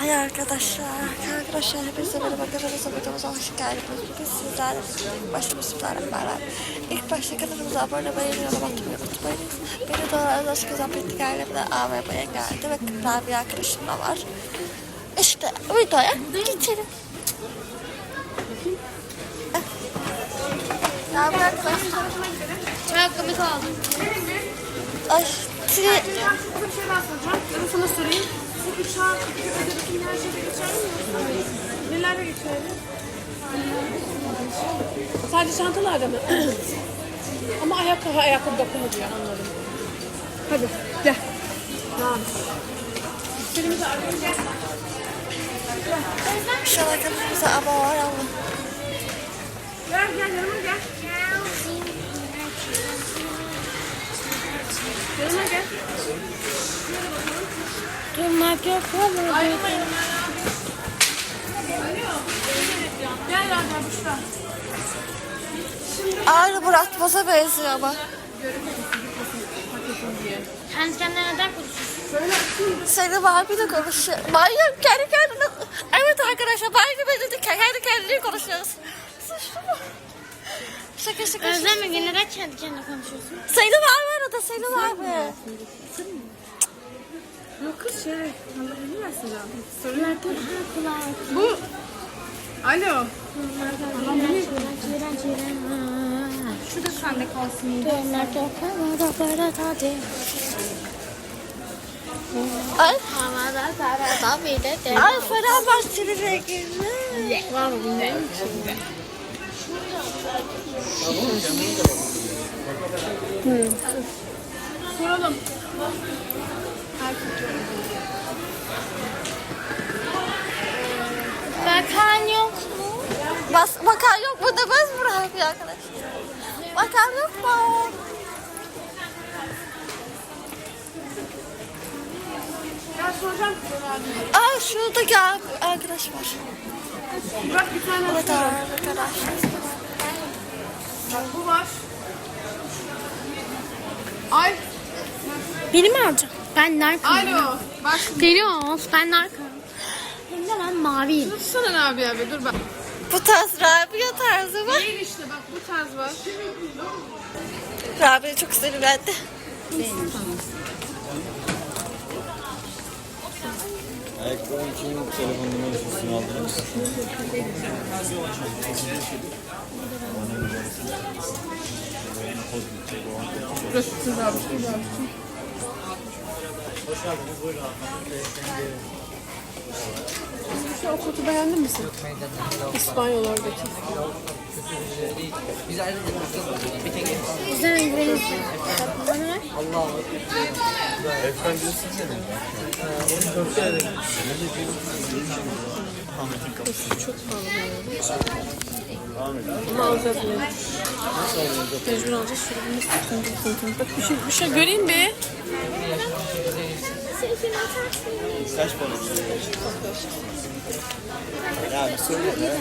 Ay arkadaşlar, arkadaşlar hepinize merhaba kanalımıza videomuza hoş geldiniz. Bugün sizlerle birlikte başta Bismillahirrahmanirrahim. İlk başta kanalımıza abone olmayı yorum atmayı unutmayınız. Beni doğru aşk kızan pratik ailemde AVM'ye geldi ve kıplar bir arkadaşım da var. İşte videoya geçelim. Ne haber arkadaşlar? Ayakkabı kaldı. Ay, size Bir şey sana sorayım. Ödedeki her şeyde geçerli mi? Nelerde geçerli? Sadece çantalarda mı? Ama ayakkabı ayakkabı bakımı diyor anladım. Hadi gel. Tamam. Müşterimizi arıyorum gel. inşallah kanalımıza abone ama. Gel gel yanıma gel. Yanıma gel. Durmak yok ama. Ayrılma yanıma. Gel gel Büşra. Ağrı bırakmaza benziyor ama. Kendi kendine neden konuşuyorsun? Seni Barbie'yle konuşuyor. Manyak kendi kendine. Evet arkadaşlar Barbie ve dedik kendi kendine konuşuyoruz. Suçlu mu? Şaka şaka şaka. Özlem mi? Neden kendi kendine konuşuyorsun? Seni var mı arada seni var mı? Yok kız şey. Sorun yok. Bu. Alo. Şu da sende kalsın. Ay, ay Fenerbahçe'nin rengini. Var. Soralım. Bakan yok mu? Bas, bakan yok mu demez mi Rabia arkadaşlar? Bakan yok mu? Ya soracağım. Ay şurada gel arkadaş var. Bırak bir tane Evet arkadaşlar. Bak bu var. Ay. Beni mi alacaksın? Ben narkom. Alo. Bak şimdi. Geliyoruz. Ben narkom. Hem de ben maviyim. Tutsana ne abi abi dur bak. Bu tarz Rabia tarzı mı? Değil işte bak bu tarz var. Rabia çok sinirlendi. Ayakkabının kimin telefon numarasını aldınız? Burası kız abi. Kız abi. Şu o kotu beğendin mi sen? İspanyol oradaki. Güzel güveniz. Bana ver. Çok pahalı bu arada. Ama alacağız yine. Mecbur alacağız. Şöyle bunu sıkıntı sıkıntı. Bak bir şey, bir şey göreyim bir. Kaç para istiyorsun? Ya bir söyle ya.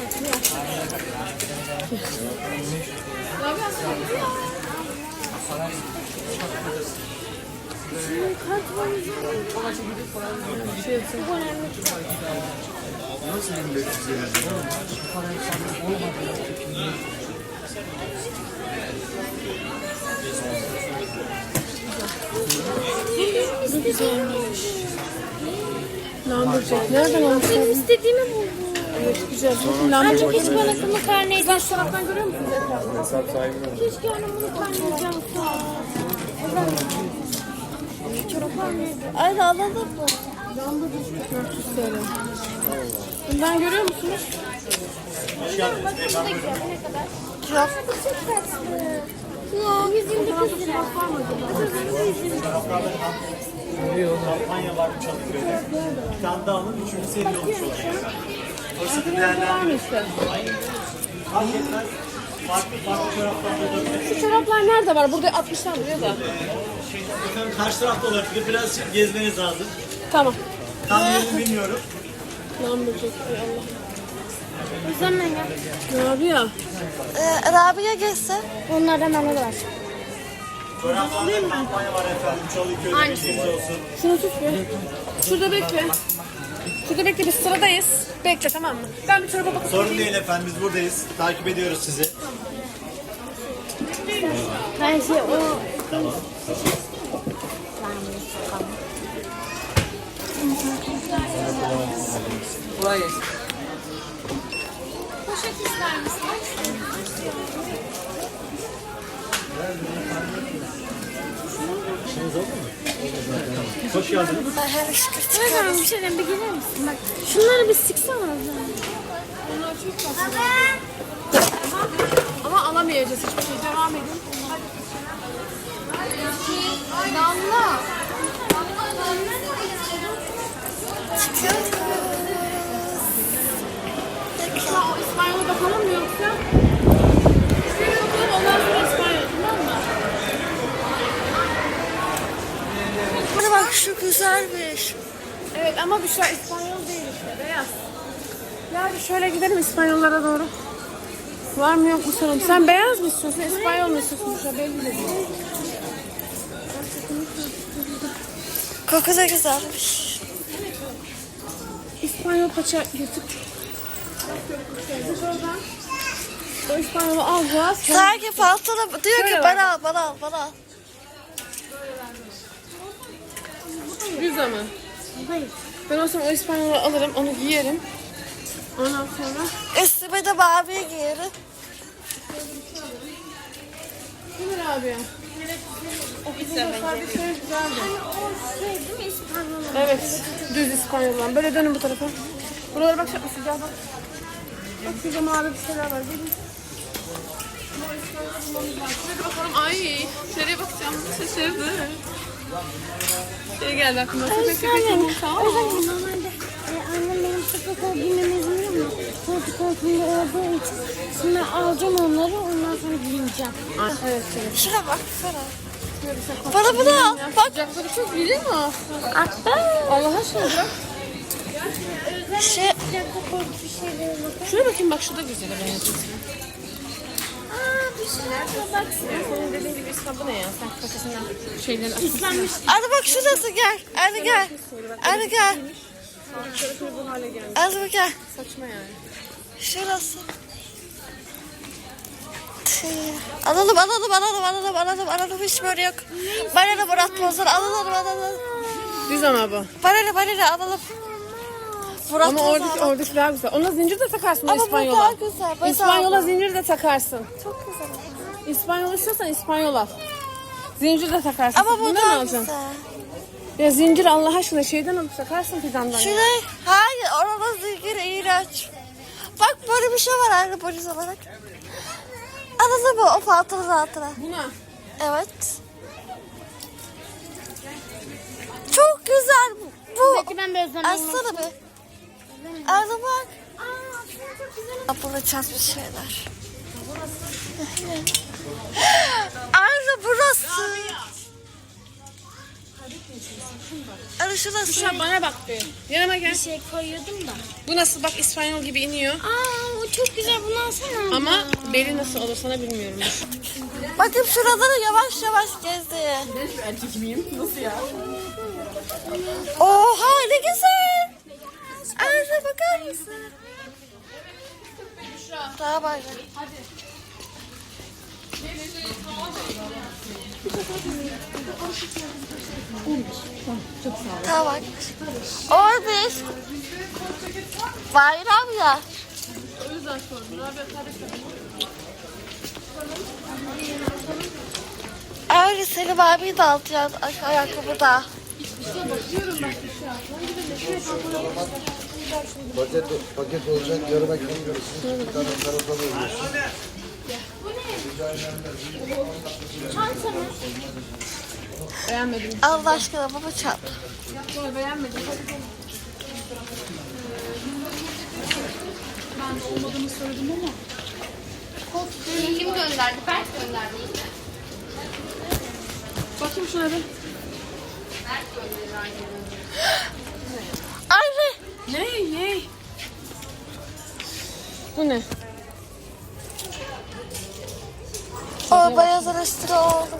Nasıl 1500 lira? Bu güzelmiş. Nereden almış? Benim istediğimi buldum. Evet güzel. Bakın Lamborghini. Keşke bana bunu şu taraftan görüyor musunuz? Hesap sahibi mi? Keşke ona bunu karneydi yapsa. Ay alalım mı? Lamborghini 400 TL. Bundan görüyor musunuz? Yok. Yok. Yüzündeki sıra. kampanya var Çalıköy'de. Bir tane daha alın, üçüncü seri olmuş olacak. Fırsatı değerlendirin. Fark etmez. Farklı farklı çoraplarda. Şu çoraplar nerede var? Burada 60'tan duruyor da. Efendim karşı tarafta olabilir. Biraz gezmeniz lazım. Tamam. Tam yerini bilmiyorum. Lamborghini. Ay Allah. Özlem ben ya. Ne abi ya? Ee, Rabia geçse. Onlardan bana da var. Efendim. Çalıköy'de bilginiz olsun. Şunu tut bir. Şurada bekle. Şurada bekle biz sıradayız. Bekle tamam mı? Ben bir çorba bakıp Sorun değil efendim biz buradayız. Takip ediyoruz sizi. Ben şey o... Poşet ister misiniz? Hoş geldiniz. Ben her şükür Efendim bir şeyden bir gelir misin? Bak şunları bir sıksana. Onlar çok tatlı. Ama alamayacağız hiçbir şey. Devam edin. Damla. çıkıyoruz. Şuna o İspanyol'a bakalım mı yoksa? Şuraya bakalım ondan sonra İspanyol tamam mı? Bana bak şu güzelmiş. Evet ama Büşra İspanyol değil işte beyaz. Ya bir şöyle gidelim İspanyollara doğru. Var mı yok mu sorun? Sen beyaz mı istiyorsun? İspanyol mu istiyorsun? Büşra belli değil. Koku da güzelmiş. İspanyol paça yırtık. O İspanyolu alacağız. Sanki pantolon diyor ki bana al bana al bana al. Düz ama. Hayır. Ben o zaman o İspanyolu alırım, onu giyerim. Ondan sonra Üstüme de mavi giyerim. Kimir abi? Şey güzeldi. O şey değil mi İspanyol? Evet, düz İspanyol'dan. Böyle dönün bu tarafa. Buralara bak şapkası gel bak. Bak şurada mavi bir şeyler var. Gelin. İspanyol bulmamız lazım. Şuraya bakalım. Ay, şuraya bakacağım. Şaşırdı. Şey geldi aklıma. Köpek köpek olmuş. O zaman normalde e, annem benim mu? Olduğu için. Şimdi alacağım onları ondan sonra giyineceğim. Evet, evet. Şuna bak sana. Bana bunu al. Bak Sıcakları çok bilir mi o? Hatta Allah aşkına bırak. şey. Şuraya bakayım bak şurada güzel benziyorsun. De baksana. Dediğin gibi ne ya? Sen kafasından. Hadi bak şurası gel. Hadi gel. Hadi gel. Şöyle bu hale geldi. Hadi gel. Saçma yani. Şurası. Alalım alalım alalım alalım alalım alalım hiç böyle yok. Bana da Murat Bozor alalım alalım. Düz ama bu. Bana da alalım. Murat Ama Bozor oradaki, alalım. oradaki daha güzel. Ona zincir de takarsın Ama bu İspanyola. daha güzel. Ben İspanyola zincir de takarsın. Çok güzel. İspanyol istiyorsan İspanyol al. Zincir de takarsın. Ama bu Bundan daha alacaksın? güzel. Ya zincir Allah aşkına şeyden alıp takarsın fidandan. ya. Şurayı, hayır orada zincir iğrenç. Bak böyle bir şey var aynı polis olarak. Anladın mı o pantolon altına? Buna. Evet. Çok güzel bu. Peki ben bir özlemeyim. Açsana bir. Arda bak. Aa aslında çok güzel. Kapılı çatmış şeyler. Arda burası. Arda şurası. Şu bana bak bir. Yanıma gel. Bir şey koyuyordum da. Bu nasıl bak İspanyol gibi iniyor. Aa o çok güzel bunu alsana. Ama beli nasıl olur sana bilmiyorum. Bakayım şuraları yavaş yavaş gezdi. Erkek miyim? Nasıl ya? Oha ne güzel. Arda bakar mısın? Daha bak. Tamam. Orbiş. Bayram ya. O yüzden sordum. Rabia kardeşim. Öyle Selim abi de alacağız ay- ayakkabı da. Paket, paket olacak yarım ekmek görürsün. Bir tane salata veriyorsun. Beğenmedim. Allah aşkına baba çarp. Beğenmedim. Hadi gel. Ben olmadığını söyledim ama. Kim gönderdi? Berk gönderdi. Bakayım şuna bir. Anne. Ne? Ne? Bu ne? O beyaz araştırı oldu.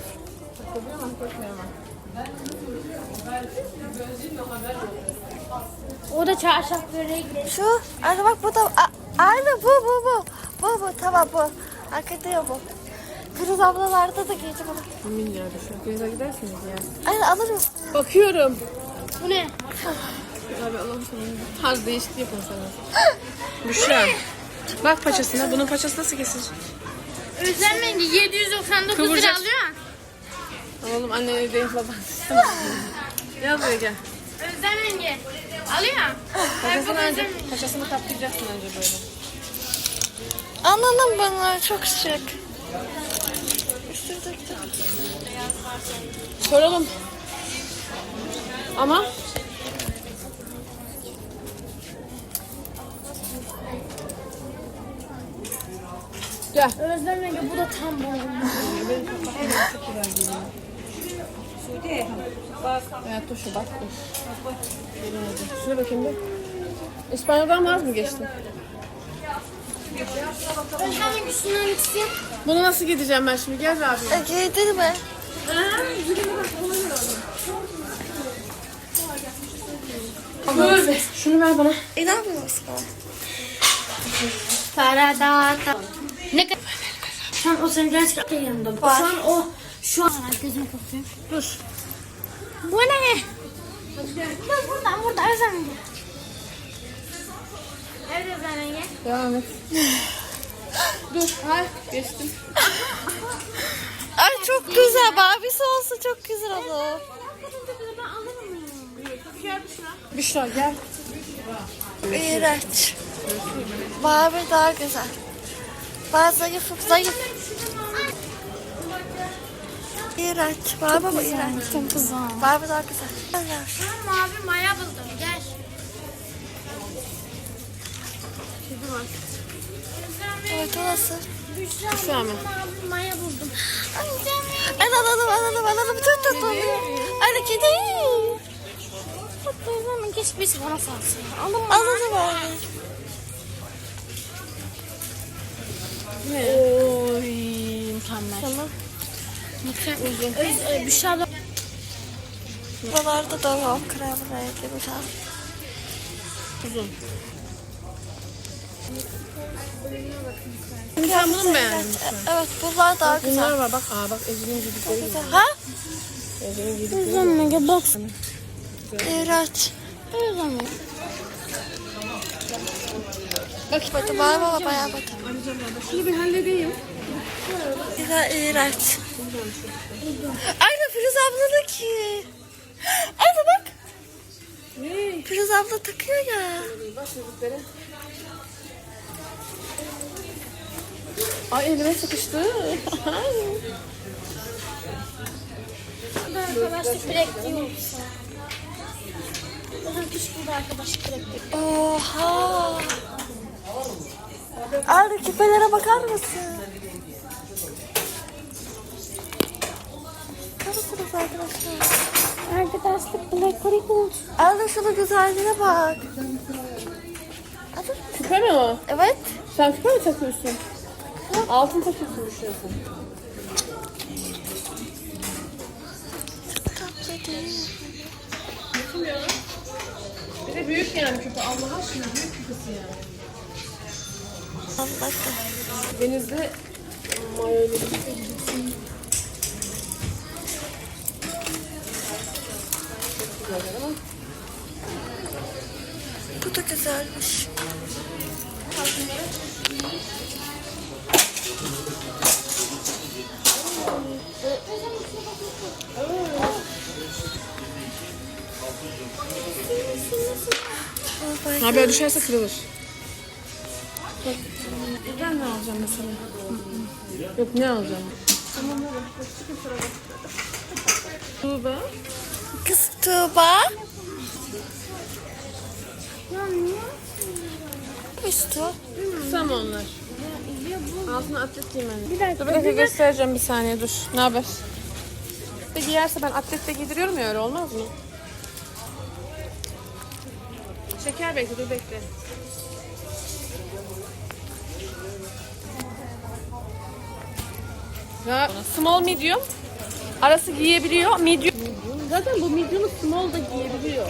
O da çarşaf böreği gibi. Şu, anne bak bu da, a- aynı bu bu bu. Bu bu tamam bu. Arkada ya bu. Kırız ablalarda da giyeceğim onu. Emin ya şu krize gidersiniz ya. Anne alırım. Bakıyorum. Bu ne? Abi Allah'ım sana tarz değişikliği yapın sana. Büşra. Bak paçasına. Bunun paçası nasıl kesilir? Özlem 799 lira alıyor. Oğlum anne evdeyim falan. Gel buraya gel. Özlem yenge. Alıyor. Paçasını önce, paçasını kaptıracaksın önce böyle. Anladım bana çok şık. Soralım. Ama Gel. Özlem yenge bu da tam bu. Evet şu bak. dur. Gelin hadi. Şuna bakayım bir. İspanyoldan vaz mı geçtin? Özlem yenge şundan ikisi. Bunu nasıl gideceğim ben şimdi? Gel abi. E, giydin mi? Şunu ver bana. İnanmıyorsun bana. Paradata. Ne kadar? Şu an o senin gerçekten yanında. Var. Şu an o şu an gözümü kapatayım. Dur. Bu ne? Dur buradan burada Özlem yenge. Evet Özlem yenge. Devam et. Dur. Hay. Geçtim. Ay çok güzel. Mavisi olsa çok güzel olur. Ben alırım. Büşra gel. İğrenç. Mavi daha güzel. Ben zayıfım zayıf. İğrenç. Mavi mi iğrenç? Çok güzel. Mavi daha güzel. Güzel. Ben mavi maya buldum. Gel. Evet o nasıl? Büşra mı? mavi maya buldum. Ay alalım alalım alalım. Tut tut tut. Ay kedi. Özlem keşke birisi bana salsın. Alın mı? Alalım abi. Oy mükemmel. Tamam. Mükemmel. E, Büşra abla. Buralarda da yok. Krem renkli tane. Uzun. Sen bunu mu beğendin? Evet bunlar daha Bunlar güzel. var bak. Aa bak Ezgi'nin giydikleri gibi. Ha? Ezgi'nin giydikleri. Özlem mega box. İğrenç. Özlem Bak bakın mavi ama bayağı bakın. Şunu bir halledeyim. Güzel iğrenç. Aynı Firuze ablanın ki. Aynı bak. Ne? Firuze abla takıyor ya. Bak çocukları. Ay elime sıkıştı. Arkadaşlık bekliyorsa. Özlem keşke burada arkadaşlık bekliyor. Oha. Aynı küpelere bakar mısın? Bakar mısınız arkadaşlar? Arkadaşlık Black Gold. Aynı şunun güzelliğine bak. Küpe mi o? Evet. Sen küpe mi takıyorsun? Altın takıyorsun düşünüyorsun. Bir de büyük yani küpe. Allah aşkına büyük küpesi yani. Bakın. Denizde mayoyla Bu da güzelmiş. My Ha böyle düşerse kırılır. Alacağım mesela? Yok ne alacağım? Tuğba. Kız Tuğba. Üstü. Kısa onlar? Altına atlet giymen. Bir dakika. Dur bir dakika göstereceğim bir saniye dur. Ne haber? Bir giyerse ben atletle giydiriyorum ya öyle olmaz mı? Şeker bekle dur bekle. Ya small medium. Arası giyebiliyor. Medium. Zaten bu medium'u small da giyebiliyor.